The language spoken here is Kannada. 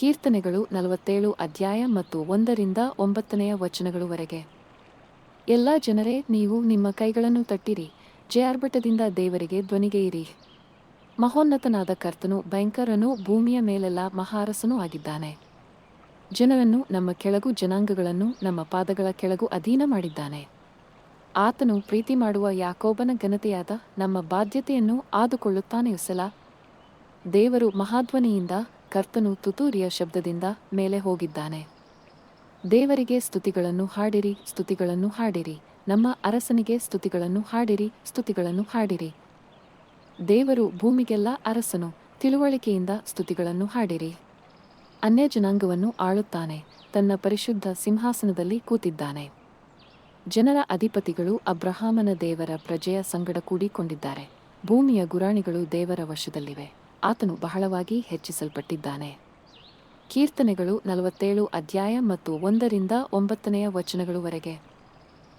ಕೀರ್ತನೆಗಳು ನಲವತ್ತೇಳು ಅಧ್ಯಾಯ ಮತ್ತು ಒಂದರಿಂದ ಒಂಬತ್ತನೆಯ ವಚನಗಳವರೆಗೆ. ಎಲ್ಲ ಜನರೇ, ನೀವು ನಿಮ್ಮ ಕೈಗಳನ್ನು ತಟ್ಟಿರಿ. ಜಯಾರ್ಭಟದಿಂದ ದೇವರಿಗೆ ಧ್ವನಿಗೈರಿ ಮಹೋನ್ನತನಾದ ಕರ್ತನು ಭಯಂಕರನು ಭೂಮಿಯ ಮೇಲೆಲ್ಲ ಮಹಾರಸನೂ ಆಗಿದ್ದಾನೆ. ಜನರನ್ನು ನಮ್ಮ ಕೆಳಗು ಜನಾಂಗಗಳನ್ನು ನಮ್ಮ ಪಾದಗಳ ಕೆಳಗು ಅಧೀನ ಮಾಡಿದ್ದಾನೆ. ಆತನು ಪ್ರೀತಿ ಮಾಡುವ ಯಾಕೋಬನ ಘನತೆಯಾದ ನಮ್ಮ ಬಾಧ್ಯತೆಯನ್ನು ಆದುಕೊಳ್ಳುತ್ತಾನೆ, ಸಲ. ದೇವರು ಮಹಾಧ್ವನಿಯಿಂದ ಕರ್ತನು ತುತೂರಿಯ ಶಬ್ದದಿಂದ ಮೇಲೆ ಹೋಗಿದ್ದಾನೆ. ದೇವರಿಗೆ ಸ್ತುತಿಗಳನ್ನು ಹಾಡಿರಿ ಸ್ತುತಿಗಳನ್ನು ಹಾಡಿರಿ. ನಮ್ಮ ಅರಸನಿಗೆ ಸ್ತುತಿಗಳನ್ನು ಹಾಡಿರಿ ಸ್ತುತಿಗಳನ್ನು ಹಾಡಿರಿ. ದೇವರು ಭೂಮಿಗೆಲ್ಲ ಅರಸನು, ತಿಳುವಳಿಕೆಯಿಂದ ಸ್ತುತಿಗಳನ್ನು ಹಾಡಿರಿ. ಅನ್ಯ ಜನಾಂಗವನ್ನು ಆಳುತ್ತಾನೆ, ತನ್ನ ಪರಿಶುದ್ಧ ಸಿಂಹಾಸನದಲ್ಲಿ ಕೂತಿದ್ದಾನೆ. ಜನರ ಅಧಿಪತಿಗಳು ಅಬ್ರಹಾಮನ ದೇವರ ಪ್ರಜೆಯ ಸಂಗಡ ಕೂಡಿಕೊಂಡಿದ್ದಾರೆ. ಭೂಮಿಯ ಗುರಾಣಿಗಳು ದೇವರ ವಶದಲ್ಲಿವೆ. ಆತನು ಬಹಳವಾಗಿ ಹೆಚ್ಚಿಸಲ್ಪಟ್ಟಿದ್ದಾನೆ. ಕೀರ್ತನೆಗಳು ನಲವತ್ತೇಳು ಅಧ್ಯಾಯ ಮತ್ತು ಒಂದರಿಂದ ಒಂಬತ್ತನೆಯ ವಚನಗಳುವರೆಗೆ